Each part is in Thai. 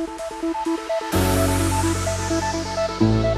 Thank you.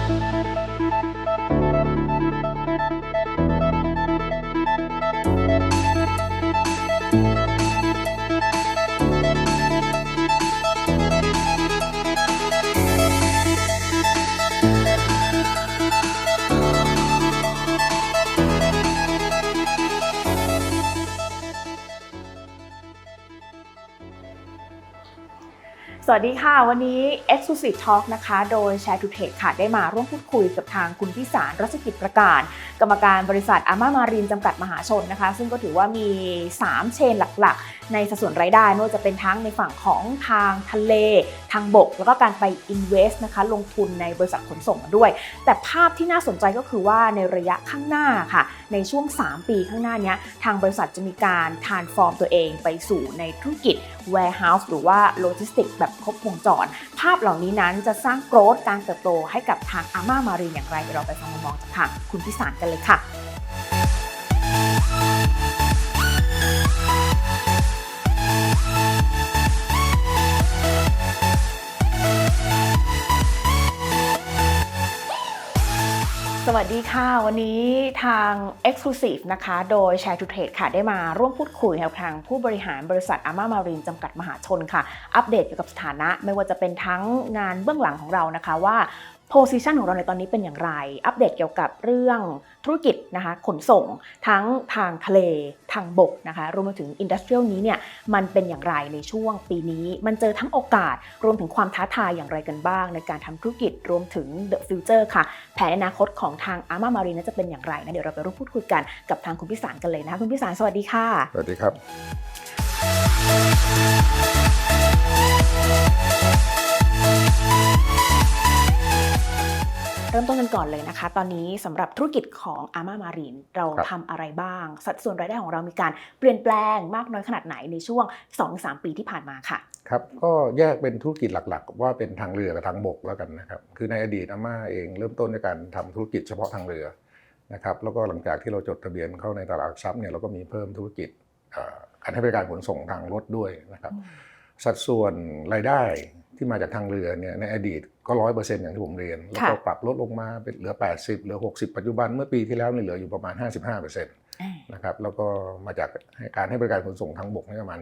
วัสดีค่ะ วันนี้ Exclusive Talk นะคะ โดย Share to Tech ค่ะ ได้มาร่วมพูดคุยกับทางคุณพิสารรัชกิจประการ กรรมการบริษัทอาม่ามารีนจำกัดมหาชนนะคะ ซึ่งก็ถือว่ามี 3 เชนหลักๆในสัดส่วนรายได้ไม่ว่าจะเป็นทั้งในฝั่งของทางทะเล ทางบก แล้วก็การไป invest นะคะลงทุนในบริษัทขนส่งมาด้วย แต่ภาพที่น่าสนใจก็คือว่าในระยะข้างหน้าค่ะ ในช่วง 3 ปีข้างหน้านี้ทางบริษัทจะมีการ transform ตัวเองไปสู่ในธุรกิจ warehouse หรือว่า logistics แบบครบวงจร ภาพเหล่านี้นั้นจะสร้างโกรธการเติบโตให้กับทางอาม่ามารีนอย่างไรเดี๋ยวเราไปฟังมุมมองจากทางคุณพิสารกันเลยค่ะ สวัสดีค่ะ วันนี้ทาง Exclusive นะคะ โดย Share to Trade ค่ะ ได้มาร่วมพูดคุยกับทางผู้บริหารบริษัทอาม่ามารีนจำกัดมหาชนค่ะ อัปเดตเกี่ยวกับสถานะ ไม่ว่าจะเป็นทั้งงานเบื้องหลังของเรานะคะว่า position ของเราในตอนนี้เป็นอย่างไร อัปเดตเกี่ยวกับเรื่อง ธุรกิจนะคะขนส่งทั้งทางทะเลทางบกนะคะรวมไปถึงอินดัสเทรียลนี้เนี่ยมันเป็นอย่างไรในช่วงปีนี้ มันเจอทั้งโอกาสรวมถึงความท้าทายอย่างไรกันบ้าง ในการทำธุรกิจรวมถึง the future ค่ะ แผนอนาคตของทางอาม่ามารีนจะเป็นอย่างไรนะเดี๋ยวเราไปร่วมพูดคุยกันกับทางคุณพิสารกันเลยนะคะคุณพิสารสวัสดีค่ะ สวัสดีครับ เริ่มต้นกันก่อนเลยนะคะ ตอนนี้สำหรับธุรกิจของอาม่ามารีนเราครับทำอะไรบ้าง สัดส่วนรายได้ของเรามีการเปลี่ยนแปลงมากน้อยขนาดไหนในช่วง 2-3 ปีที่ผ่านมาค่ะ ครับก็แยกเป็นธุรกิจหลัก ๆ ว่าเป็นทางเรือกับทางบกแล้วกันนะครับคือในอดีตอาม่าเองเริ่มต้นในการทำธุรกิจเฉพาะทางเรือนะครับแล้วก็หลังจากที่เราจดทะเบียนเข้าในตลาดหลักทรัพย์เนี่ยเราก็มีเพิ่มธุรกิจเอ่อการให้บริการขนส่งทางรถด้วยนะครับสัดส่วนรายได้ ที่มาจากทางเรือเนี่ยในอดีตก็ร้อยเปอร์เซ็นต์อย่างที่ผมเรียน แล้วก็ค่ะปรับลดลงมาเป็นเหลือ 80 เหลือ 60 ปัจจุบันเมื่อปีที่แล้วเนี่ยเหลืออยู่ประมาณ 55เปอร์เซ็นต์อ่านะครับแล้วก็มาจากการให้บริการขนส่งทางบกนี่ประมาณ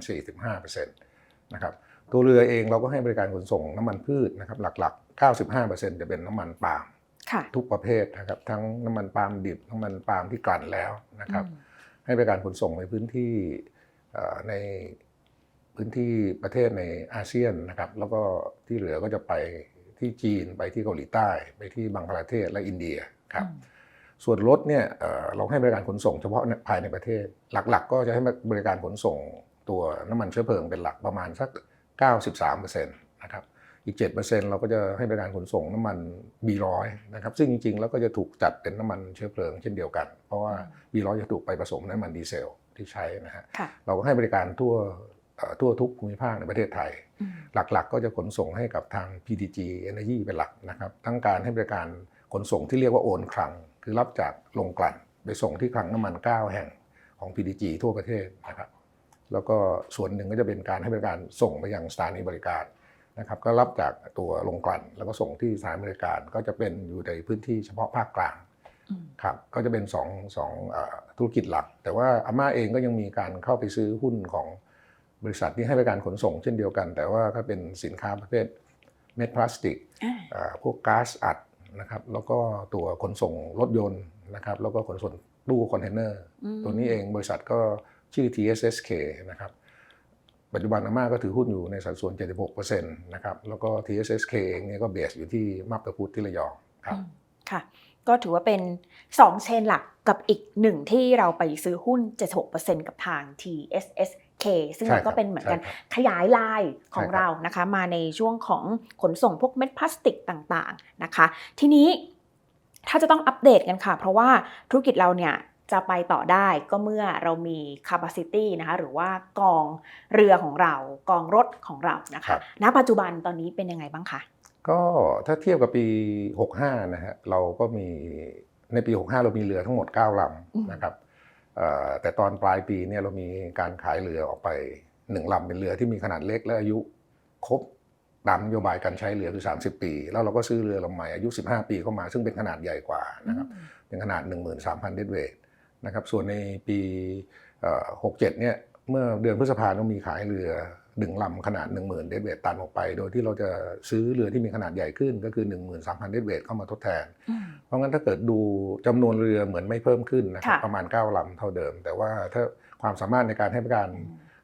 45%นะครับตัวเรือเองเราก็ให้บริการขนส่งน้ำมันพืชนะครับหลักๆ 95%จะเป็นน้ำมันปาล์มค่ะทุกประเภทนะครับทั้งน้ำมันปาล์มดิบน้ำมันปาล์มที่กลั่นแล้วนะครับอืมให้บริการขนส่งในพื้นที่เอ่อใน พื้นที่ประเทศในอาเซียนนะครับแล้วก็ที่เหลือก็จะไปที่จีนไปที่เกาหลีใต้ ไปที่บังคลาเทศและอินเดียครับส่วนรถเนี่ยเอ่อเราให้บริการขนส่งเฉพาะภายในประเทศ หลักๆ ก็จะให้บริการขนส่งตัวน้ำมันเชื้อเพลิงเป็นหลักประมาณสัก 93%นะครับอีก 7%เราก็จะให้บริการขนส่งน้ำมัน B100 นะครับซึ่งจริงๆ แล้วก็จะถูกจัดเป็นน้ำมันเชื้อเพลิงเช่นเดียวกัน เพราะว่า B100 จะถูกไปผสมน้ำมันดีเซลที่ใช้นะฮะค่ะเราก็ให้บริการทั่วเอ่อ ทั่วทุกภูมิภาคในประเทศไทยอืมหลักๆ ก็จะขนส่งให้กับทาง PTG Energy เป็นหลักนะครับทั้งการให้บริการขนส่งที่เรียกว่าโอนคลัง คือรับจากโรงกลั่น ไปส่งที่คลังน้ำมัน 9 แห่งของ PTG ทั่วประเทศนะครับแล้วก็ส่วนหนึ่งก็จะเป็นการให้บริการส่งไปยังสถานีบริการนะครับก็รับจากตัวโรงกลั่น แล้วก็ส่งที่สถานบริการก็จะเป็นอยู่ในพื้นที่เฉพาะภาคกลางอืมครับก็จะเป็นสองสองเอ่อธุรกิจหลัก แต่ว่าอาม่าเองก็ยังมีการเข้าไปซื้อหุ้นของ บริษัทที่ให้บริการขนส่งเช่นเดียวกัน แต่ว่าก็เป็นสินค้าประเภทเม็ดพลาสติกอ่าอ่าพวกก๊าซอัดนะครับแล้วก็ตัวขนส่งรถยนต์นะครับแล้วก็ขนส่งตู้คอนเทนเนอร์อืมตัวนี้เองบริษัทก็ชื่อ TSSK นะครับปัจจุบันอาม่าก็ถือหุ้นอยู่ในสัดส่วน 76%นะครับแล้วก็ TSSK เองเนี่ยก็เบสอยู่ที่มาบตาพุธที่ระยองครับอืมค่ะก็ถือว่าเป็น 2 เชนหลักกับอีกหนึ่งที่เราไปซื้อหุ้น 76%กับทาง TSSK ซึ่งใช่มันก็ครับเป็นเหมือนกันใช่ครับขยายลายของใช่ครับเรานะคะมาในช่วงของขนส่งพวกเม็ดพลาสติกต่างๆนะคะ ทีนี้ถ้าจะต้องอัปเดตกันค่ะ เพราะว่าธุรกิจเราเนี่ยจะไปต่อได้ก็เมื่อเรามี capacity นะคะหรือว่ากองเรือของเรา กองรถของเรานะครัคะบณปัจจุบันตอนนี้เป็นยังไงบ้างคะก็ถ้าเทียบกับปี 65 นะฮะเราก็มีในปี 65 เรามีเรือทั้งหมด 9ลอืมำนะครับเอ่อ แต่ตอนปลายปีเนี่ยเรามีการขายเรือออกไป1ลำเป็นเรือที่มีขนาดเล็กและอายุครบตามนโยบายการใช้เรือคือ 30 ปี แล้วเราก็ซื้อเรือลำใหม่อายุ 15 ปีเข้ามา ซึ่งเป็นขนาดใหญ่กว่านะครับเป็นขนาด 13,000เดดเวทนะครับส่วนในปีเอ่อ67เนี่ยเมื่อเดือนพฤษภาคมต้องมีขายเรือ หนึ่งลำขนาด 10,000เดดเวทตันออกไป โดยที่เราจะซื้อเรือที่มีขนาดใหญ่ขึ้นก็คือ 13,000เดดเวทเข้ามาทดแทนอืมเพราะงั้นถ้าเกิดดูจำนวนเรือเหมือนไม่เพิ่มขึ้นนะครับค่ะประมาณ 9 ลำเท่าเดิม แต่ว่าถ้าความสามารถในการให้บริการ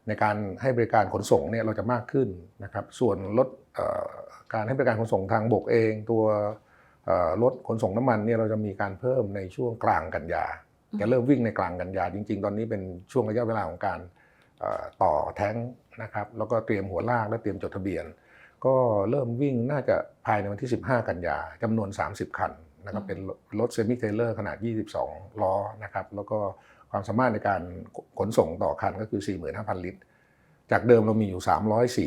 ในการให้บริการขนส่งเนี่ยเราจะมากขึ้นนะครับ ส่วนรถเอ่อการให้บริการขนส่งทางบกเอง ตัวเอ่อรถขนส่งน้ำมันเนี่ยเราจะมีการเพิ่มในช่วงกลางกันยาอืมจะเริ่มวิ่งในกลางกันยาจริง ๆ ตอนนี้เป็นช่วงระยะเวลาของการเอ่อต่อแท้ง นะครับแล้วก็เตรียมหัวลากและเตรียมจดทะเบียน ก็เริ่มวิ่งน่าจะภายในวันที่ 15 กันยาจำนวน 30 คันนะครับอืมเป็นรถเซมิเทเลอร์ขนาด 22 ล้อนะครับแล้วก็ความสามารถในการขนส่งต่อคันก็คือ 45,000 ลิตร จากเดิมเรามีอยู่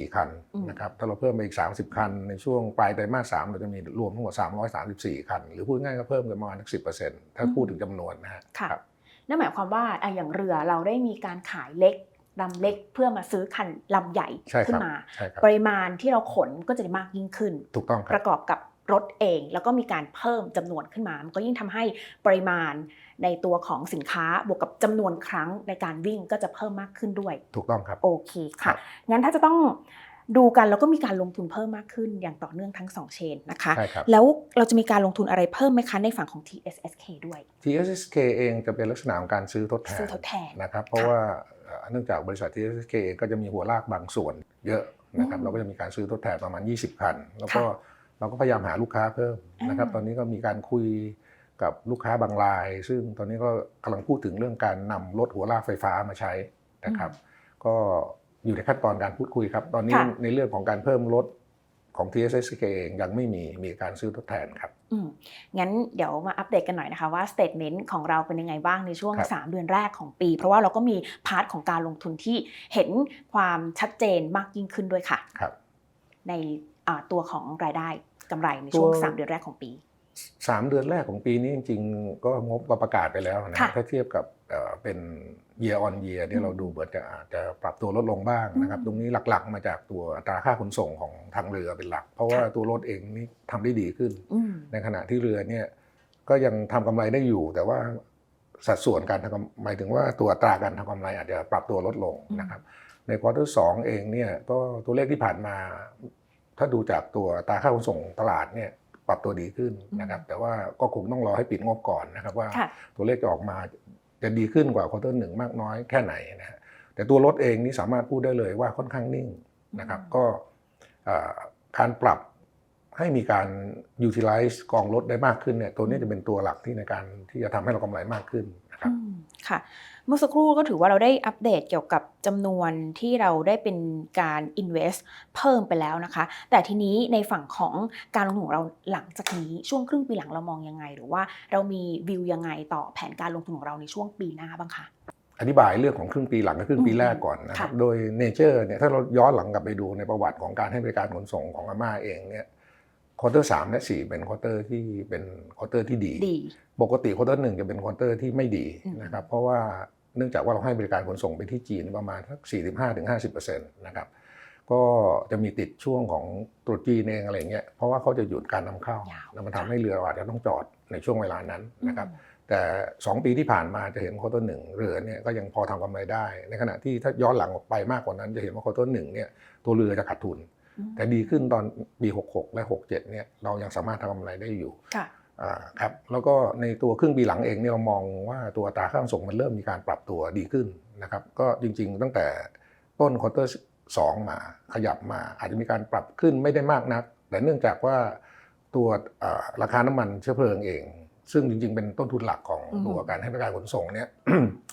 304 คันนะครับถ้าเราเพิ่มไปอีก 30 คัน ในช่วงปลายไตรมาส3เราจะมีรวมทั้งหมด 334 คัน หรือพูดง่ายๆก็เพิ่มกันประมาณสัก10%ถ้าพูดถึงจำนวนนะฮะค่ะครับนั่นหมายความว่าอะอย่างเรือเราได้มีการขายเล็ก ลำเล็กเพื่อมาซื้อคันลำใหญ่ใช่ครับขึ้นมาใช่ครับปริมาณที่เราขนก็จะได้มากยิ่งขึ้น ถูกต้องคปรับระกอบกับรถเองแล้วก็มีการเพิ่มจำนวนขึ้นมา มันก็ยิ่งทำให้ปริมาณในตัวของสินค้าบวกกับจำนวนครั้งในการวิ่งก็จะเพิ่มมากขึ้นด้วย ถูกต้องครับ โอเคครัค่ะบงั้นถ้าจะต้องดูกันแล้วก็มีการลงทุนเพิ่มมากขึ้นอย่างต่อเนื่องทั้งสองเชนนะคะใช่ครับแล้วเราจะมีการลงทุนอะไรเพิ่มไหมคะในฝั่งของ TSSK ด้วย TSSK เองจะเป็นลักษณะของการซื้อทดแทนซื้อทดแทนนะครับเพราะว่า เอ่อเนื่องจากบริษัท TSSK เองก็จะมีหัวลากบางส่วนเยอะนะครับอืมเราก็จะมีการซื้อทดแทนประมาณ 20 คัน แล้วก็ค่ะเราก็พยายามหาลูกค้าเพิ่มนะครับอ่าตอนนี้ก็มีการคุยกับลูกค้าบางราย ซึ่งตอนนี้ก็กำลังพูดถึงเรื่องการนำรถหัวลากไฟฟ้ามาใช้นะครับ ก็อยู่ในขั้นตอนการพูดคุยครับ ตอนนี้ค่ะในเรื่องของการเพิ่มรถ ของ TSSK เองยังไม่มีมีการซื้อทดแทนครับอืมงั้นเดี๋ยวมาอัปเดตกันหน่อยนะคะว่าสเต t เมนต์ของเราเป็นยังไงบ้างในช่วงครับ3เดือนแรกของปี เพราะว่าเราก็มีพาร์ทของการลงทุนที่เห็นความชัดเจนมากยิ่งขึ้นด้วยค่ะครับในอ่าตัวของรายได้กำไรในช่วงตัว3เดือนแรกของปีสามเดือนแรกของปีนี้จริง ๆ ก็งบก็ประกาศไปแล้วนะค่ะถ้าเทียบกับเอ่อ เป็น year on year เนี่ยอืมเราดูเหมือนจะอาจจะปรับตัวลดลงบ้างนะครับอืมตรงนี้หลักๆ มาจากตัวอัตราค่าขนส่งของทางเรือเป็นหลัก เพราะว่าค่ะตัวรถเองนี่ทำได้ดีขึ้นอืมในขณะที่เรือเนี่ยก็ยังทำกำไรได้อยู่ แต่ว่าสัดส่วนการทำกำหมายถึงว่าตัวอัตราการทำกำไรอาจจะปรับตัวลดลงนะครับในควอเตอร์สองเองเนี่ยก็ตัวเลขที่ผ่านมา ถ้าดูจากตัวอัตราค่าขนส่งตลาดเนี่ยปรับตัวดีขึ้นนะครับ แต่ว่าก็คงต้องรอให้ปิดงบก่อนนะครับ ว่าค่ะตัวเลขจะออกมา จะดีขึ้นกว่าควอเตอร์หนึ่งมากน้อยแค่ไหนนะฮะแต่ตัวรถเองนี่สามารถพูดได้เลยว่าค่อนข้างนิ่งนะครับอืมก็เอ่อการปรับให้มีการ utilize กองรถได้มากขึ้นเนี่ยตัวนี้จะเป็นตัวหลักที่ในการที่จะทำให้เรากำไรมากขึ้นนะครับอืมค่ะ เมื่อสักครู่ก็ถือว่าเราได้อัปเดตเกี่ยวกับจำนวนที่เราได้เป็นการ invest เพิ่มไปแล้วนะคะ แต่ทีนี้ในฝั่งของการลงทุนของเราหลังจากนี้ช่วงครึ่งปีหลังเรามองยังไง หรือว่าเรามีวิวยังไงต่อแผนการลงทุนของเราในช่วงปีหน้าบ้างคะอธิบายเรื่องของครึ่งปีหลังกับครึ่งปีแรกก่อนนะครับค่ะโดยเนเจอร์เนี่ยถ้าเราย้อนหลังกลับไปดูในประวัติของการให้บริการขนส่งของอาม่าเองเนี่ยควอเตอร์สามและสี่เป็นควอเตอร์ที่เป็นควอเตอร์ที่ดีดีปกติควอเตอร์หนึ่งจะเป็นควอเตอร์ที่ไม่ดีอืมนะครับ เพราะว่า เนื่องจากว่าเราให้บริการขนส่งไปที่จีนประมาณสัก45-50%นะครับก็จะมีติดช่วงของตรุษจีนเองอะไรเงี้ยเพราะว่าเขาจะหยุดการนำเข้ายาวแล้วมันทำให้เรืออาจจะต้องจอดในช่วงเวลานั้นนะครับอืมแต่ 2 ปีที่ผ่านมาจะเห็นควอเตอร์หนึ่งเรือเนี่ยก็ยังพอทำกำไรได้ ในขณะที่ถ้าย้อนหลังออกไปมากกว่านั้น จะเห็นว่าควอเตอร์หนึ่งเนี่ยตัวเรือจะขาดทุนอืมแต่ดีขึ้นตอนปี 66 และ 67เนี่ยเรายังสามารถทำกำไรได้อยู่ ค่ะอ่าครับแล้วก็ในตัวครึ่งปีหลังเองเนี่ยเรามองว่าตัวอัตราค่าขนส่งมันเริ่มมีการปรับตัวดีขึ้นนะครับก็จริงๆ ตั้งแต่ต้นควอเตอร์สองมาขยับมาอาจจะมีการปรับขึ้นไม่ได้มากนัก แต่เนื่องจากว่าตัวอ่าราคาน้ำมันเชื้อเพลิงเอง ซึ่งจริงๆ เป็นต้นทุนหลักของอืมตัวการให้บริการขนส่งเนี่ย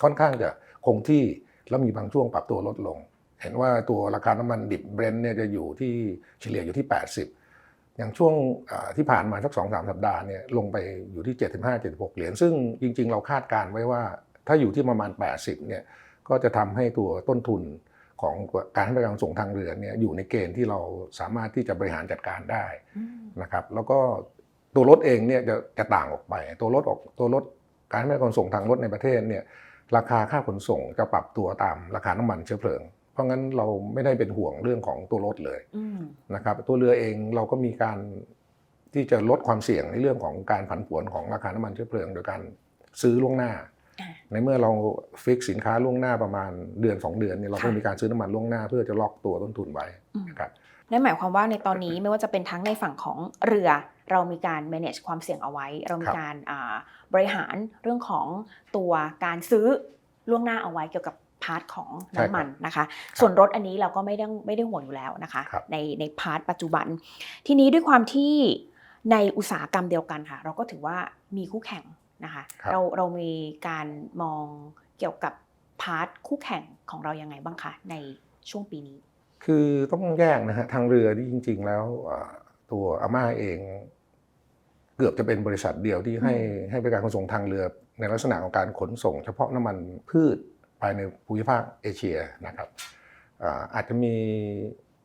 ค่อนข้างจะคงที่แล้วมีบางช่วงปรับตัวลดลง เห็นว่าตัวราคาน้ำมันดิบเบรนท์เนี่ยจะอยู่ที่เฉลี่ยอยู่ที่ 80 อย่างช่วงอ่าที่ผ่านมาสักสองสามสัปดาห์เนี่ยลงไปอยู่ที่ 75 76 เหรียญซึ่งจริง ๆ เราคาดการณ์ไว้ว่าถ้าอยู่ที่ประมาณ 80เนี่ยก็จะทำให้ตัวต้นทุนของการให้บริการขนส่งทางเรือเนี่ยอยู่ในเกณฑ์ที่เราสามารถที่จะบริหารจัดการได้อืมนะครับ แล้วก็ตัวรถเองเนี่ยจะจะต่างออกไป ตัวรถออกตัวรถการให้บริการขนส่งทางรถในประเทศเนี่ยราคาค่าขนส่งจะปรับตัวตามราคาน้ำมันเชื้อเพลิง เพราะงั้นเราไม่ได้เป็นห่วงเรื่องของตัวรถเลยอืมนะครับตัวเรือเองเราก็มีการที่จะลดความเสี่ยงในเรื่องของการผันผวนของราคาน้ำมันเชื้อเพลิงโดยการซื้อล่วงหน้าอ่าในเมื่อเราฟิกสินค้าล่วงหน้าประมาณเดือน 2 เดือนเนี่ยเราก็ค่ะมีการซื้อน้ำมันล่วงหน้าเพื่อจะล็อกตัวต้นทุนไว้อืมนะครับนั่นหมายความว่าในตอนนี้ไม่ว่าจะเป็นทั้งในฝั่งของเรือ เรามีการ manage ความเสี่ยงเอาไว้ เรามีครับการอ่าบริหารเรื่องของตัวการซื้อล่วงหน้าเอาไว้เกี่ยวกับพาร์ทของน้ำมันนะคะ ส่วนรถอันนี้เราก็ไม่ได้ไม่ได้ห่วงอยู่แล้วนะคะครับในในพาร์ทปัจจุบัน ทีนี้ด้วยความที่ในอุตสาหกรรมเดียวกันค่ะ เราก็ถือว่ามีคู่แข่งนะคะครับเราเรามีการมองเกี่ยวกับพาร์ทคู่แข่งของเรายังไงบ้างคะในช่วงปีนี้ คือต้องแยกนะฮะทางเรือที่จริง ๆ แล้วอ่าตัวอาม่าเองเกือบจะเป็นบริษัทเดียวที่ให้อืมให้บริการขนส่งทางเรือในลักษณะของการขนส่งเฉพาะน้ำมันพืช ภายในภูมิภาคเอเชียนะครับอ่าอาจจะมี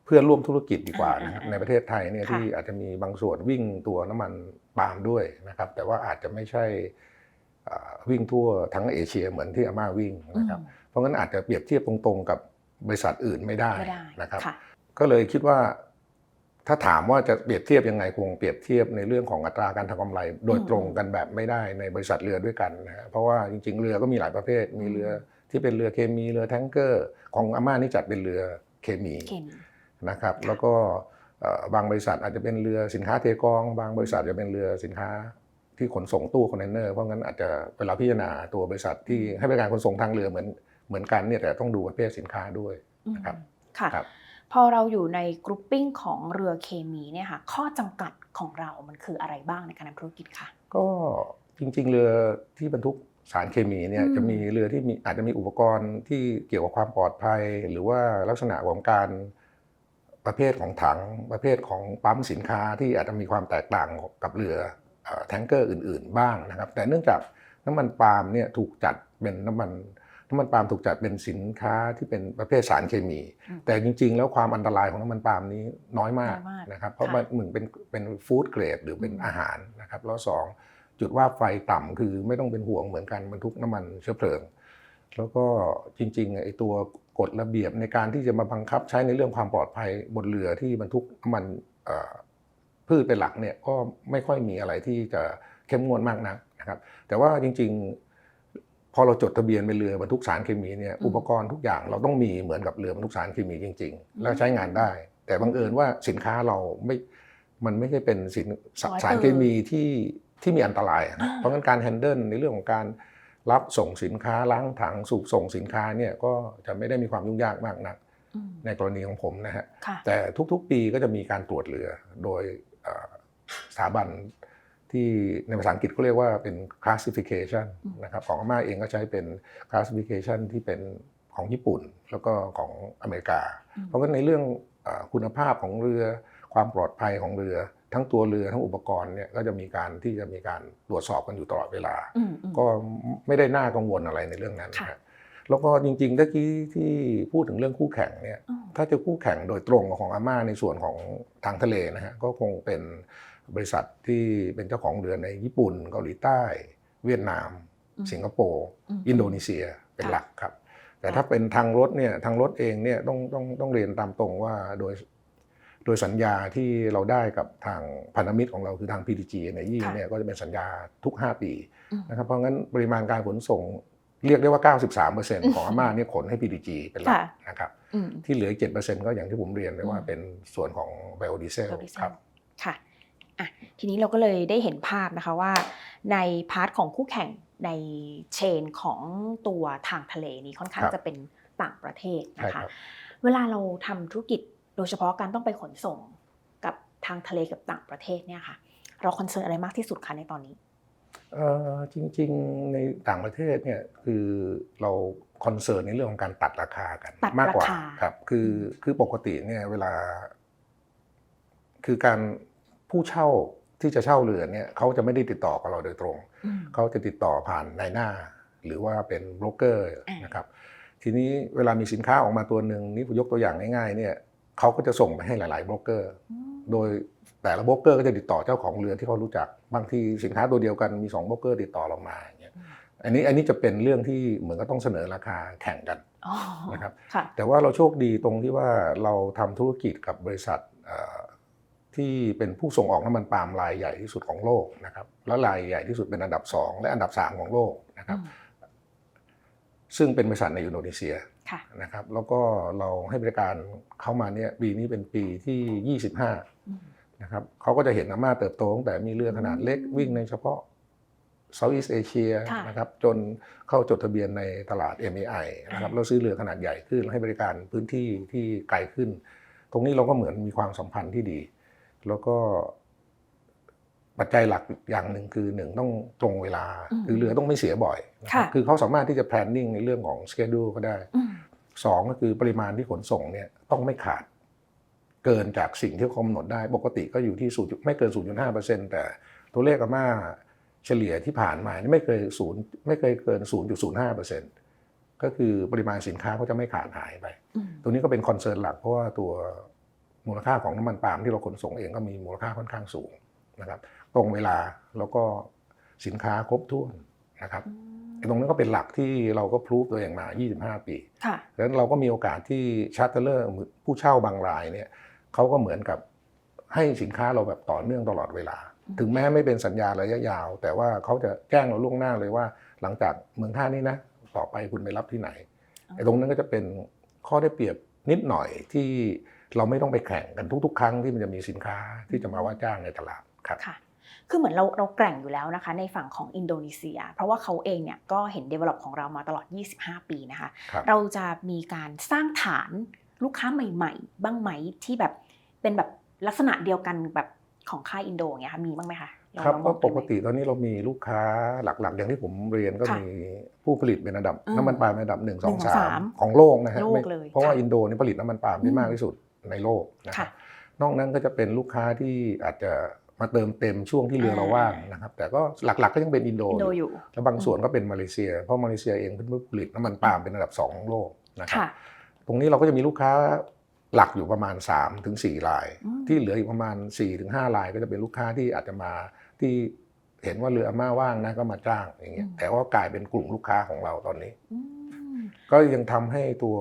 เพื่อนร่วมธุรกิจดีกว่านะครับอ่าๆๆในประเทศไทยเนี่ยค่ะที่อาจจะมีบางส่วนวิ่งตัวน้ำมันปาล์มด้วยนะครับ แต่ว่าอาจจะไม่ใช่อ่าวิ่งทั่วทั้งเอเชียเหมือนที่อาม่าวิ่งนะครับ เพราะงั้นอาจจะเปรียบเทียบตรงๆกับบริษัทอื่นไม่ได้ไม่ได้นะครับค่ะก็เลยคิดว่าถ้าถามว่าจะเปรียบเทียบยังไงคงเปรียบเทียบในเรื่องของอัตราการทำกำไร โดยตรงกันแบบไม่ได้ในบริษัทเรือด้วยกันนะฮะเพราะว่าจริงๆเรือก็มีหลายประเภทมีเรือ ที่เป็นเรือเคมีเรือแทงเกอร์ ของอาม่านี่จัดเป็นเรือเคมีเคนนะครับแล้วก็เอ่อบางบริษัทอาจจะเป็นเรือสินค้าเทกอง บางบริษัทจะเป็นเรือสินค้าที่ขนส่งตู้คอนเทนเนอร์เพราะงั้นอาจจะเวลาพิจารณาตัวบริษัทที่ให้บริการขนส่งทางเรือเหมือนเหมือนกันเนี่ยแต่ต้องดูประเภทสินค้าด้วยนะครับค่ะครับพอเราอยู่ในกรุ๊ปปิ้งของเรือเคมีเนี่ยค่ะข้อจำกัดของเรามันคืออะไรบ้างในการทำธุรกิจค่ะก็จริงๆ เรือที่บรรทุก สารเคมีเนี่ยอืมจะมีเรือที่มีอาจจะมีอุปกรณ์ที่เกี่ยวกับความปลอดภัย หรือว่าลักษณะของการประเภทของถังประเภทของปั๊มสินค้าที่อาจจะมีความแตกต่างกับเรือแทงเกอร์อื่น ๆ บ้างนะครับ แต่เนื่องจากน้ำมันปาล์มเนี่ยถูกจัดเป็นน้ำมันน้ำมันปาล์มถูกจัดเป็นสินค้าที่เป็นประเภทสารเคมีอืมแต่จริง ๆ แล้วความอันตรายของน้ำมันปาล์มนี้น้อยมากน้อยมากนะครับ เพราะค่ะมันเหมือนเป็นเป็นฟู้ดเกรดหรือเป็นอืมอาหารนะครับแล้วสอง จุดว่าไฟต่ำคือไม่ต้องเป็นห่วงเหมือนกันบรรทุกน้ำมันเชื้อเพลิง แล้วก็จริงๆไอ้ตัวกฎระเบียบในการที่จะมาบังคับใช้ในเรื่องความปลอดภัยบนเรือที่บรรทุกน้ำมันพืชเป็นหลักเนี่ยก็ไม่ค่อยมีอะไรที่จะเข้มงวดมากนักนะครับ แต่ว่าจริงๆ พอเราจดทะเบียนเป็นเรือบรรทุกสารเคมีเนี่ยอุปกรณ์ทุกอย่างเราต้องมีเหมือนกับเรือบรรทุกสารเคมีจริง ๆ แล้วใช้งานได้ แต่บังเอิญว่าสินค้าเราไม่มันไม่ใช่เป็นสินสารเคมีที่ ที่มีอันตรายอะนะอ่าเพราะงั้นการแฮนเดิลในเรื่องของการรับส่งสินค้าล้างถังสูบส่งสินค้าเนี่ยก็จะไม่ได้มีความยุ่งยากมากนักอืมในกรณีของผมนะฮะค่ะแต่ทุกๆปีก็จะมีการตรวจเรือโดยเอ่อสถาบันที่ในภาษาอังกฤษก็เรียกว่าเป็น classification อืมนะครับของอาม่าเองก็ใช้เป็น classification ที่เป็นของญี่ปุ่นแล้วก็ของอเมริกาอืมเพราะงั้นในเรื่องเออคุณภาพของเรือความปลอดภัยของเรือ ทั้งตัวเรือทั้งอุปกรณ์เนี่ยก็จะมีการที่จะมีการตรวจสอบกันอยู่ตลอดเวลาอืมอืมก็ไม่ได้น่ากังวลอะไรในเรื่องนั้นค่ะนะแล้วก็จริงๆเมื่อกี้ที่พูดถึงเรื่องคู่แข่งเนี่ยอืมถ้าจะคู่แข่งโดยตรงของอาม่าในส่วนของทางทะเลนะฮะก็คงเป็นบริษัทที่เป็นเจ้าของเรือในญี่ปุ่นเกาหลีใต้ เวียดนามอืมสิงคโปร์อืมอินโดนีเซียเป็นค่ะหลักครับ แต่ค่ะถ้าเป็นทางรถเนี่ยทางรถเองเนี่ยต้องต้องต้องเรียนตามตรงว่าโดย โดยสัญญาที่เราได้กับทางพันธมิตรของเราคือทาง PTG เนี่ยยี่ค่ะเนี่ยก็จะเป็นสัญญาทุก 5 ปีอืมนะครับเพราะงั้นปริมาณการขนส่งเรียกได้ว่า 93%ของอาม่าเนี่ยขนให้ PTG เป็นหลักค่ะนะครับอืมที่เหลืออีก7%ก็อย่างที่ผมเรียนไปว่าอืมเป็นส่วนของไบโอดีเซล biodiesel ครับค่ะอะทีนี้เราก็เลยได้เห็นภาพนะคะว่า ในพาร์ทของคู่แข่งในเชนของตัวทางทะเลนี้ค่อนข้างครับจะเป็นต่างประเทศใช่นะคคะรับเวลาเราทำธุรกิจ โดยเฉพาะการต้องไปขนส่งกับทางทะเลกับต่างประเทศเนี่ยค่ะ เราคอนเซิร์นอะไรมากที่สุดคะในตอนนี้เอ่อจริงๆในต่างประเทศเนี่ยคือเราคอนเซิร์นในเรื่องของการตัดราคากันตัดมากกว่าราคาครับคือคือปกติเนี่ยเวลา คือการผู้เช่าที่จะเช่าเรือเนี่ยเขาจะไม่ได้ติดต่อกับเราโดยตรงอืมเขาจะติดต่อผ่านนายหน้า หรือว่าเป็นโบรกเกอร์อ่านนะครับ ทีนี้เวลามีสินค้าออกมาตัวหนึ่งนี่ผมยกตัวอย่างง่ายๆเนี่ย เขาก็จะส่งไปให้หลาย ๆ โบรกเกอร์อืมโดยแต่ละโบรกเกอร์ก็จะติดต่อเจ้าของเรือที่เขารู้จัก บางทีสินค้าตัวเดียวกันมี2โบรกเกอร์ติดต่อเรามาอย่างเงี้ย อันนี้อันนี้จะเป็นเรื่องที่เหมือนก็ต้องเสนอราคาแข่งกันอ๋อนะครับค่ะแต่ว่าเราโชคดีตรงที่ว่าเราทำธุรกิจกับบริษัทเอ่อที่เป็นผู้ส่งออกน้ำมันปาล์มรายใหญ่ที่สุดของโลกนะครับ และรายใหญ่ที่สุดเป็นอันดับ 2 และอันดับ 3 ของโลกนะครับอืมซึ่งเป็นบริษัทในอินโดนีเซียค่ะ นะครับแล้วก็เราให้บริการเข้ามาเนี่ยปีนี้เป็นปีที่ 25อืมนะครับเขาก็จะเห็นอาม่าเติบโตตั้งแต่มีเรือขนาดเล็กวิ่งในเฉพาะ Southeast Asia ค่ะนะครับจนเข้าจดทะเบียนในตลาด MAI นะครับแล้วซื้อเรือขนาดใหญ่ขึ้นให้บริการพื้นที่ที่ไกลขึ้น ตรงนี้เราก็เหมือนมีความสัมพันธ์ที่ดี แล้วก็ ปัจจัยหลักอย่างหนึ่งคือหนึ่งต้องตรงเวลาอืมคือเรือต้องไม่เสียบ่อยนะครับค่ะคือเขาสามารถที่จะ planning ในเรื่องของ schedule ก็ได้อืมสองก็คือปริมาณที่ขนส่งเนี่ยต้องไม่ขาด เกินจากสิ่งที่เขากำหนดได้ ปกติก็อยู่ที่0ไม่เกิน 0.5%แต่ตัวเลขอาม่าเฉลี่ยที่ผ่านมานี่ไม่เคยศูนย์ไม่เคยเกิน 0.05%ก็คือปริมาณสินค้าเขาจะไม่ขาดหายไปอืมตัวนี้ก็เป็นคอนเซิร์นหลักเพราะว่าตัวมูลค่าของน้ำมันปาล์มที่เราขนส่งเองก็มีมูลค่าค่อนข้างสูง นะครับตรงเวลาแล้วก็สินค้าครบถ้วนนะครับอืมไอ้ตรงนั้นก็เป็นหลักที่เราก็พรูฟตัวเองมา 25 ปีค่ะดังนั้นเราก็มีโอกาสที่ชาร์เตอร์ผู้เช่าบางรายเนี่ยเขาก็เหมือนกับให้สินค้าเราแบบต่อเนื่องตลอดเวลาอืมถึงแม้ไม่เป็นสัญญาระยะยาว แต่ว่าเขาจะแจ้งเราล่วงหน้าเลยว่า หลังจากเมืองท่านี้นะต่อไปคุณไปรับที่ไหนไอ้ตรงนั้นก็จะเป็นข้อได้เปรียบนิดหน่อยที่เราไม่ต้องไปแข่งกันทุก ๆ ครั้งที่มันจะมีสินค้าที่จะมาว่าจ้างในตลาด ครับค่ะคือเหมือนเราเราแกร่งอยู่แล้วนะคะ ในฝั่งของอินโดนีเซีย เพราะว่าเขาเองเนี่ยก็เห็น develop ของเรามาตลอด 25 ปีนะคะครับเราจะมีการสร้างฐานลูกค้าใหม่ ๆ บ้างไหมที่แบบเป็นแบบลักษณะเดียวกันแบบของค่ายอินโดอย่างเงี้ยค่ะมีบ้างไหมคะเาครับลองก็อกปได้ไหมกติตอนนี้เรามีลูกค้าหลักๆ อย่างที่ผมเรียนก็ค่ะมีผู้ผลิตเป็นอันดับอืมน้ำมันปาล์มเป็นอันดับหนึ่งสองหนึ่งสองสาสามมของโลกนะฮะโลกไม่เลยเพราะว่าค่ะอินโดนี่ผลิตน้ำมันปาล์มได้อืมมากที่สุดในโลกนะครัค่ะบนอกนั้นก็จะเป็นลูกค้าที่อาจจะ มาเติมเต็มช่วงที่เรือเราว่างนะครับ แต่ก็หลักๆก็ยังเป็นอินโดอินโดออยู่ยู่แล้วบางส่วนก็เป็นมาเลเซีย เพราะมาเลเซียเองเป็นผู้ผลิตน้ำมันปาล์มเป็นอันดับสองของโลกนะครับค่ะตรงนี้เราก็จะมีลูกค้าหลักอยู่ประมาณ3ถึง4รายอืมที่เหลืออีกประมาณ4ถึง5ราย ก็จะเป็นลูกค้าที่อาจจะมาที่เห็นว่าเรืออาม่าว่างนะก็มาจ้างอย่างเงี้ยแต่ว่ากลายเป็นกลุ่มลูกค้าของเราตอนนี้อืมก็ยังทำให้ตัว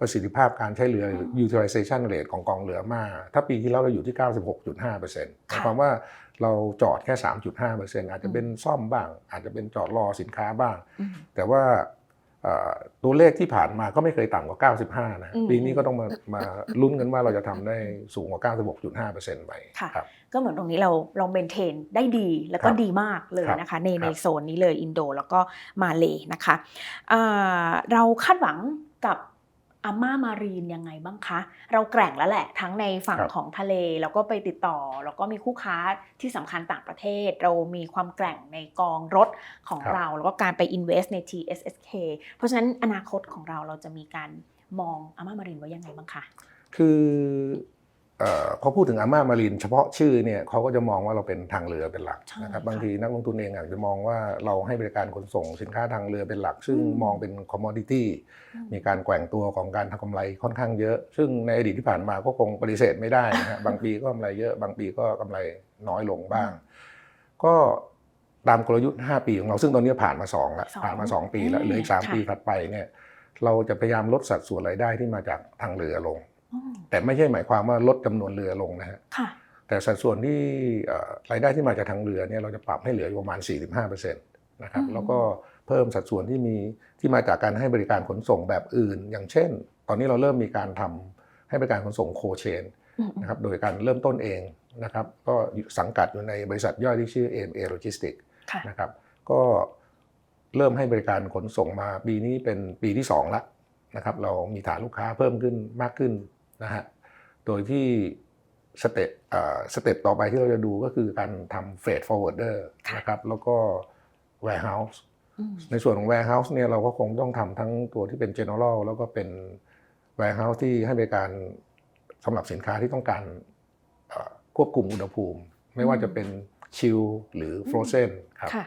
ประสิทธิภาพการใช้เรือ utilization rate ของกองเรืออามาถ้าปีที่แล้วเราอยู่ที่ 96.5%หมายความว่าเราจอดแค่ 3.5%อาจจะเป็นซ่อมบ้าง อาจจะเป็นจอดรอสินค้าบ้างอืมแต่ว่าเอ่อตัวเลขที่ผ่านมาก็ไม่เคยต่ำกว่า 95 นะอืมปีนี้ก็ต้องมามาลุ้นกันว่าเราจะทำได้สูงกว่า 96.5%ไปค่ะครับก็เหมือนตรงนี้เราเราเมนเทนได้ดีแล้วก็ครับดีมากเลยครับนะคะ ในครับในโซนนี้เลยอินโดแล้วก็มาเลนะคะอ่าเราคาดหวังกับ อาม่ามารีนยังไงบ้างคะ เราแกร่งแล้วแหละ ทั้งในฝั่งของทะเล แล้วก็ไปติดต่อ แล้วก็มีคู่ค้าที่สำคัญต่างประเทศ เรามีความแกร่งในกองรถของเรา แล้วก็การไป invest ใน TSSK เพราะฉะนั้นอนาคตของเราเราจะมีการมองอาม่ามารีนไว้ยังไงบ้างคะ คือเอ่อ พอพูดถึงอาม่ามารีนเฉพาะชื่อเนี่ยเขาก็จะมองว่าเราเป็นทางเรือเป็นหลักใช่นะครับค่ะบางทีนักลงทุนเองอาจจะมองว่าเราให้บริการขนส่งสินค้าทางเรือเป็นหลัก ซึ่งอืมมองเป็นคอมมอดิตี้อืมมีการแกว่งตัวของการทำกำไรค่อนข้างเยอะ ซึ่งในอดีตที่ผ่านมาก็คงปฏิเสธไม่ได้นะฮะบางปีก็กำไรเยอะ บางปีก็กำไรน้อยลงบ้าง ก็ตามกลยุทธ์ 5 ปีของเราซึ่งตอนนี้ผ่านมา2แล้วสองผ่านมา 2 ปีแล้วอืมเหลืออีก3ค่ะปีถัดไปเนี่ยเราจะพยายามลดสัดส่วนรายได้ที่มาจากทางเรือลงอืม แต่ไม่ใช่หมายความว่าลดจำนวนเรือลงนะฮะค่ะแต่สัดส่วนที่เอ่อรายได้ที่มาจากทางเรือเนี่ยเราจะปรับให้เหลืออยู่ประมาณ 45%นะครับอืมแล้วก็เพิ่มสัดส่วนที่มีที่มาจากการให้บริการขนส่งแบบอื่น อย่างเช่น ตอนนี้เราเริ่มมีการทำให้บริการขนส่งโคเชนอืมนะครับโดยการเริ่มต้นเองนะครับก็สังกัดอยู่ในบริษัทย่อยที่ชื่อ AMA Logistics ค่ะนะครับก็เริ่มให้บริการขนส่งมาปีนี้เป็นปีที่2แล้วนะครับเรามีฐานลูกค้าเพิ่มขึ้นมากขึ้น นะฮะโดยที่สเต็ปเอ่อสเต็ปต่อไปที่เราจะดูก็คือการทำเฟดฟอร์เวิร์ดเดอร์ค่ะนะครับแล้วก็ warehouse อืมในส่วนของ warehouse เนี่ยเราก็คงต้องทำทั้งตัวที่เป็น general แล้วก็เป็น warehouse ที่ให้บริการสำหรับสินค้าที่ต้องการเอ่อควบคุมอุณหภูมิ ไม่ว่าจะเป็นชิลหรือ frozen ครับค่ะ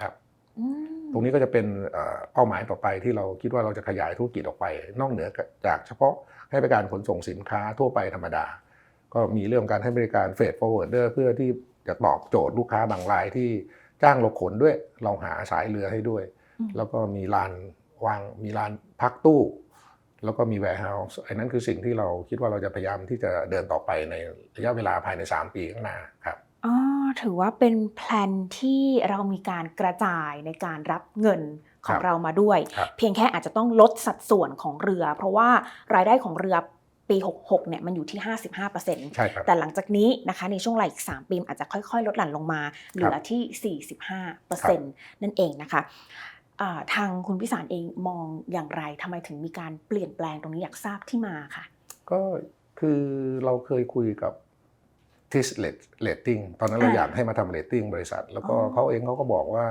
ครับอืมตรงนี้ก็จะเป็นเอ่อเป้าหมายต่อไปที่เราคิดว่าเราจะขยายธุรกิจออกไป นอกเหนือจากเฉพาะ ให้บริการขนส่งสินค้าทั่วไปธรรมดา ก็มีเรื่องการให้บริการเฟดฟอร์เวิร์ดเดอร์เพื่อที่จะตอบโจทย์ลูกค้าบางรายที่จ้างเราขนด้วย เราหาสายเรือให้ด้วยอืมแล้วก็มีลานวางมีลานพักตู้ แล้วก็มี warehouse อันนั้นคือสิ่งที่เราคิดว่าเราจะพยายามที่จะเดินต่อไปในระยะเวลาภายใน 3 ปีข้างหน้าครับอ๋อถือว่าเป็นแพลนที่เรามีการกระจายในการรับเงิน ขอคงรับเรามาด้วยครับเพียงแค่อาจจะต้องลดสัดส่วนของเรือ เพราะว่ารายได้ของเรือปี 66 เนี่ย มันอยู่ที่ 55%ใช่ครับแต่หลังจากนี้นะคะ ในช่วงรายอีก 3 ปีมันอาจจะค่อย ๆ ลดหลั่นลงมา เหลือที่ 45%นั่นเองนะคะอ่าทางคุณพิสารเองมองอย่างไรทำไมถึงมีการเปลี่ยนแปลงตรงนี้อยากทราบที่มาค่ะ ก็คือเราเคยคุยกับทิสเลตติ้งตอนนั้นเราอ่าอยากให้มาทำเรตติ้งบริษัท แล้วก็อ๋อเขาเองเขาก็บอกว่า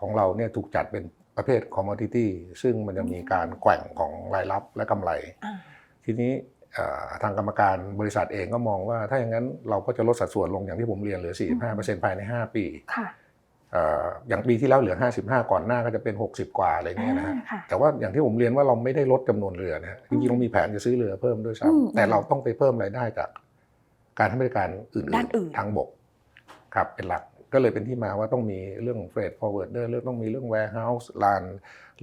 ของเราเนี่ยถูกจัดเป็น ประเภทคอมม o ดิตี้ซึ่งมันจะมีการแกว่งของรายรับและกำไรอ่าทีนี้เอ่อทางกรรมการบริษัทเองก็มองว่า ถ้าอย่างนั้นเราก็จะลดสัดส่วนลงอย่างที่ผมเรียนเหลือ 45%ภายใน 5 ปีค่ะเอ่ออย่างปีที่แล้วเหลือ 55 ก่อนหน้าก็จะเป็น 60 กว่าอะไรเงี้ยนะฮะอ่าค่ะแต่ว่าอย่างที่ผมเรียนว่าเราไม่ได้ลดจำนวนเรือนะฮะจริงๆเรามีแผนจะซื้อเรือเพิ่มด้วยอืมซ้ำแต่เราต้องไปเพิ่มรายได้จาก การให้บริการอื่ด้านนอื่นๆทางบกครับเป็นหลัก ก็เลยเป็นที่มาว่าต้องมีเรื่อง freight forwarder เรื่องต้องมีเรื่อง warehouse ลาน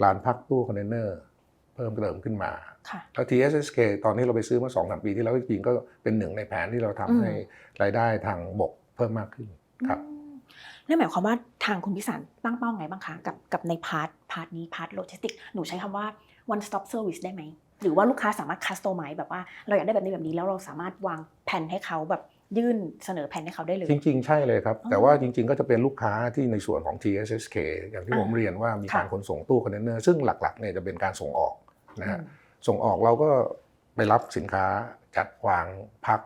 ลานพักตู้คอนเทนเนอร์เพิ่มเติมขึ้นมาค่ะแล้ว TSSK ตอนที่เราไปซื้อมาสองสามปีที่แล้วจริงๆก็เป็นหนึ่งในแผนที่เราทำอืมให้รายได้ทางบกเพิ่มมากขึ้นครับอืมนั่นหมายความว่าทางคุณพิสารตั้งเป้าไงบ้างคะกับกับในพาร์ทพาร์ทนี้พาร์ทโลจิสติกหนูใช้คำว่า one stop service ได้ไหมหรือว่าลูกค้าสามารถคัสตอมไมแบบว่าเราอยากได้แบบนี้แบบนี้แล้วเราสามารถวางแผนให้เขาแบบ ยื่นเสนอแผนให้เขาได้เลย จริง ๆ ใช่เลยครับอ๋อแต่ว่าจริง ๆ ก็จะเป็นลูกค้าที่ในส่วนของ TSSK อย่างที่อ่าผมเรียนว่ามีค่ะการขนส่งตู้คอนเทนเนอร์ซึ่งหลักๆเนี่ยจะเป็นการส่งออกนะฮะอืมส่งออกเราก็ไปรับสินค้าจัดวางพัก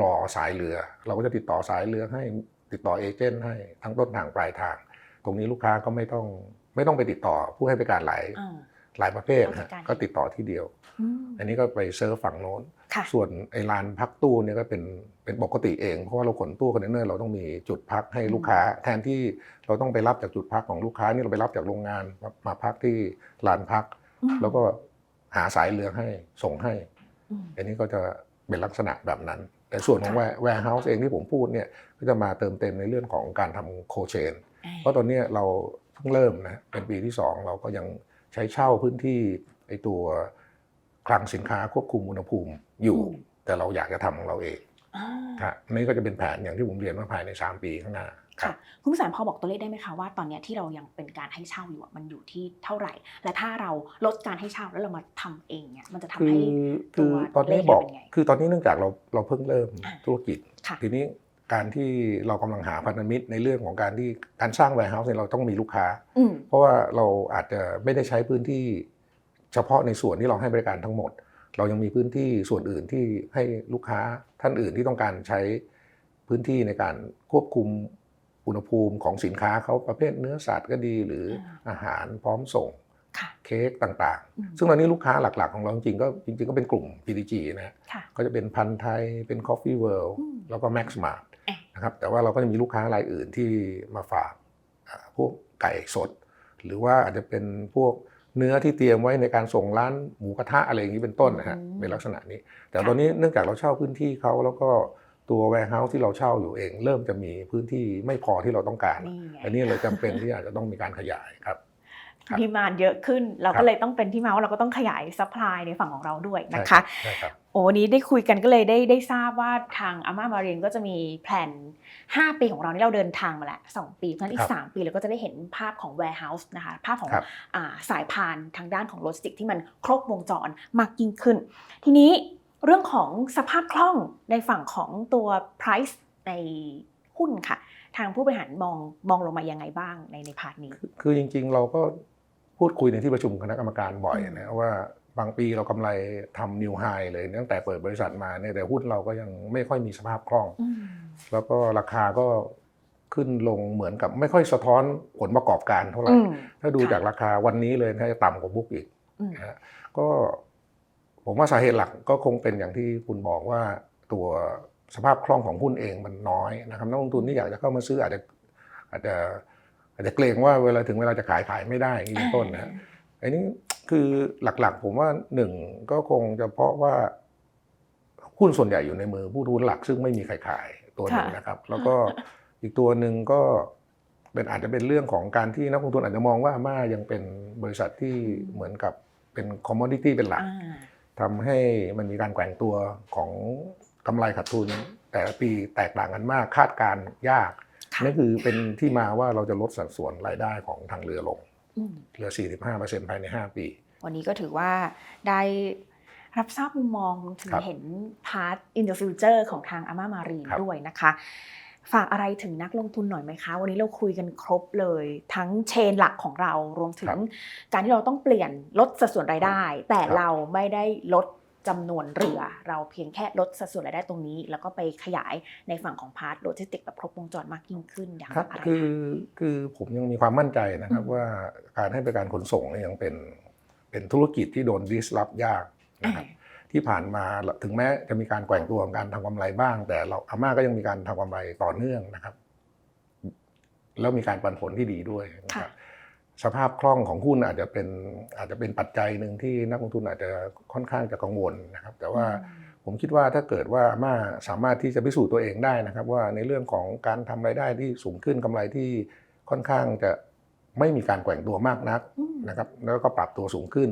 รอสายเรือ เราก็จะติดต่อสายเรือให้ติดต่อเอเจนต์ให้ทั้งต้นทางปลายทาง ตรงนี้ลูกค้าก็ไม่ต้องไม่ต้องไปติดต่อผู้ให้บริการหลายอ่าหลายประเภทต้องจัฮะดการก็ติดต่อที่เดียว อืมอันนี้ก็ไปเซิร์ฟฝั่งโน้นค่ะส่วนไอ้ลานพักตู้เนี่ยก็เป็นเป็นปกติเอง เพราะว่าเราขนตู้คอนเทนเนอร์เราต้องมีจุดพักให้ลูกค้า แทนที่เราต้องไปรับจากจุดพักของลูกค้านี่เราไปรับจากโรงงานมามาพักที่ลานพักอืมแล้วก็หาสายเรือให้ส่งให้อืมอันนี้ก็จะเป็นลักษณะแบบนั้น แต่ส่วนของค่ะแวร์เฮาส์เองที่ผมพูดเนี่ยก็จะมาเติมเต็มในเรื่องของการทำโคเชนอ่าเพราะตอนเนี้ยเราเพิ่งเริ่มนะเป็นปีที่ 2 เราก็ยังใช้เช่าพื้นที่ไอตัว คลังสินค้าควบคุมอุณหภูมิอยู่ แต่เราอยากจะทำของเราเองอ่าครับนี่ก็จะเป็นแผนอย่างที่ผมเรียนว่าภายใน 3 ปีข้างหน้าครัค่ะบคุณพิสารพอบอกตัวเลขได้ไหมคะว่าตอนเนี้ยที่เรายังเป็นการให้เช่าอยู่อะมันอยู่ที่เท่าไหร่ และถ้าเราลดการให้เช่าแล้วเรามาทำเองเนี่ยมันจะทำคือให้คือตัวตอนนี้เลขบอกเป็นไงคือตอนนี้เนื่องจากเราเราเพิ่งเริ่มอ่าธุรกิจค่ะทีนี้การที่เรากำลังหาพันธมิตรในเรื่องของการที่การสร้างแวร์เฮาส์เนี่ยเราต้องมีลูกค้าอืมเพราะว่าเราอาจจะไม่ได้ใช้พื้นที่ เฉพาะในส่วนที่เราให้บริการทั้งหมด เรายังมีพื้นที่ส่วนอื่นที่ให้ลูกค้าท่านอื่นที่ต้องการใช้พื้นที่ในการควบคุมอุณหภูมิของสินค้าเขาประเภทเนื้อสัตว์ก็ดีหรืออาหารพร้อมส่งค่ะเค้กต่างอืมๆซึ่งตอนนี้ลูกค้าหลักๆ ของเราจริงๆก็จริงๆก็เป็นกลุ่ม PTG นะฮะค่ะก็จะเป็นพันธุ์ไทยเป็น Coffee World อืมแล้วก็ Max Mart อะนะครับแต่ว่าเราก็จะมีลูกค้ารายอื่นที่มาฝากอ่าพวกไก่สด หรือว่าอาจจะเป็นพวก เนื้อที่เตรียมไว้ในการส่งร้านหมูกระทะอะไรอย่างนี้เป็นต้นนะฮะอืมเป็นลักษณะนี้ แต่ค่ะตอนนี้เนื่องจากเราเช่าพื้นที่เขาแล้วก็ตัว warehouse ที่เราเช่าอยู่เอง เริ่มจะมีพื้นที่ไม่พอที่เราต้องการนี่ไงอันนี้เลยจำเป็นที่อาจจะต้องมีการขยายครับครับ ดีมานเยอะขึ้น เราครัก็บเลยต้องเป็นที่มาว่าเราก็ต้องขยายซัพพลายในฝั่งของเราด้วยใช่นะครัคะบใช่ครับโอ้วันนี้ได้คุยกันก็เลยได้ได้ทราบว่าทางอาม่ามาเรียนก็จะมีแผน5 ปีของเรานี่เราเดินทางมาแล้ว2ปีเพราะฉะนั้นอีครักบ3ปีเราก็จะได้เห็นภาพของ warehouse นะคะภาพของครับอ่าสายพานทางด้านของโลจิสติกที่มันครบวงจรมากยิ่งขึ้น ทีนี้เรื่องของสภาพคล่องในฝั่งของตัว price ในหุ้นค่ะ ทางผู้บริหารมองมองลงมายังไงบ้างในในพาร์ทนี้ คือจริงๆเราก็ พูดคุยในที่ประชุมคณะกรรมการบ่อยอืมนะว่าบางปีเรากำไรทำนิวไฮเลยตั้งแต่เปิดบริษัทมาเนี่ยแต่หุ้นเราก็ยังไม่ค่อยมีสภาพคล่องอืมแล้วก็ราคาก็ขึ้นลงเหมือนกับไม่ค่อยสะท้อนผลประกอบการเท่าไหร่อืมถ้าดูค่ะจากราคาวันนี้เลยน่าจะต่ำกว่าบุ๊กอีกอืมนะฮะก็ผมว่าสาเหตุหลักก็คงเป็นอย่างที่คุณบอกว่าตัวสภาพคล่องของหุ้นเองมันน้อยนะครับนักลงทุนที่อยากจะเข้ามาซื้ออาจจะอาจจะ อาจจะเกรงว่าเวลาถึงเวลาจะขายขายไม่ได้อย่างนี้เป็นต้นนะฮะอันนี้คือหลักๆ ผมว่าหนึ่งก็คงจะเพราะว่าหุ้นส่วนใหญ่อยู่ในมือผู้ทุนหลักซึ่งไม่มีใครขายตัวหนึงค่ะนะครับ แล้วก็อีกตัวหนึ่งก็เป็นอาจจะเป็นเรื่องของการที่นักลงทุนอาจจะมองว่าอาม่ายังเป็นบริษัทที่เหมือนกับเป็นคอมมอดิตี้เป็นหลักอ่าทำให้มันมีการแกว่งตัวของกำไรขาดทุน แต่ละปีแตกต่างกันมากคาดการณ์ยากค่ะ นั่นคือเป็นที่มาว่าเราจะลดสัดส่วนรายได้ของทางเรือลงอืมเหลือ 45%ภายใน 5 ปี วันนี้ก็ถือว่าได้รับทราบมุมมองรวมถึงครับเห็นพาร์ท in the future ของทางอาม่ามารีนครับด้วยนะคะ ฝากอะไรถึงนักลงทุนหน่อยไหมคะ วันนี้เราคุยกันครบเลย ทั้งเชนหลักของเรารวมถึงการที่เราต้องเปลี่ยนลดสัดส่วนรายได้ แต่เราไม่ได้ลด จำนวนเรือ เราเพียงแค่ลดสัดส่วนรายได้ตรงนี้ แล้วก็ไปขยายในฝั่งของพาร์ทโลจิสติกแบบครบวงจรมากยิ่งขึ้นอยากครับฝากอะไรคือคะคือผมยังมีความมั่นใจนะครับอืมว่าการให้บริการขนส่งเนี่ยยังเป็นเป็นธุรกิจที่โดนดิสลอฟยากนะครับที่ผ่านมาถึงแม้จะมีการแกว่งตัวของการทำกำไรบ้าง แต่เราอาม่าก็ยังมีการทำกำไรต่อเนื่องนะครับ แล้วมีการปันผลที่ดีด้วยนะครับ สภาพคล่องของหุ้นอาจจะเป็นอาจจะเป็นปัจจัยหนึ่งที่นักลงทุนอาจจะค่อนข้างจะกังวลนะครับ แต่ว่าอืมผมคิดว่าถ้าเกิดว่าอาม่าสามารถที่จะพิสูจน์ตัวเองได้นะครับ ว่าในเรื่องของการทำรายได้ที่สูงขึ้นกำไรที่ค่อนข้างจะไม่มีการแกว่งตัวมากนักอืมนะครับแล้วก็ปรับตัวสูงขึ้น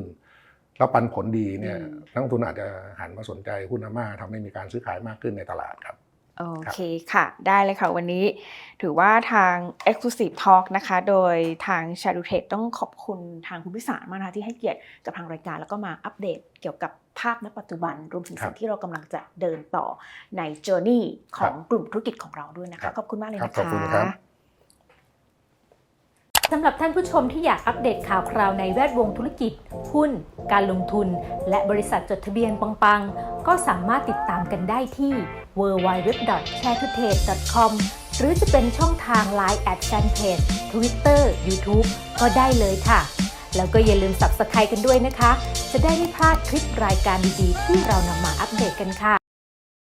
แล้วปันผลดีเนี่ยอืมนักลงทุนอาจจะหันมาสนใจหุ้นอาม่าทำให้มีการซื้อขายมากขึ้นในตลาดครับ โอเคค่ะ ได้เลยค่ะ วันนี้ถือว่าทาง Exclusive Talk นะคะ โดยทาง s h a d o w t r a d e ต้องขอบคุณทางคุณพิสารมากนะคะที่ให้เกียรติกับทางรายการ แล้วก็มาอัปเดตเกี่ยวกับภาพณปัจจุบัน รวมถึงครัสิ่บงที่เรากำลังจะเดินต่อใน Journey ขครัอบงกลุ่มธุรกิจของเราด้วยนะครัคะบขอบคุณมากเลยครับนะคะขอบคุณครับสำหรับท่านผู้ชมที่อยากอัปเดตข่าวคราวในแวดวงธุรกิจ หุ้น การลงทุน และบริษัทจดทะเบียนปังๆ ก็สามารถติดตามกันได้ที่ www.sharetoday.com หรือจะเป็นช่องทาง Line at Fanpage Twitter YouTube ก็ได้เลยค่ะ แล้วก็อย่าลืม Subscribe กันด้วยนะคะ จะได้ไม่พลาดคลิปรายการดีๆ ที่เรานำมาอัปเดตกันค่ะ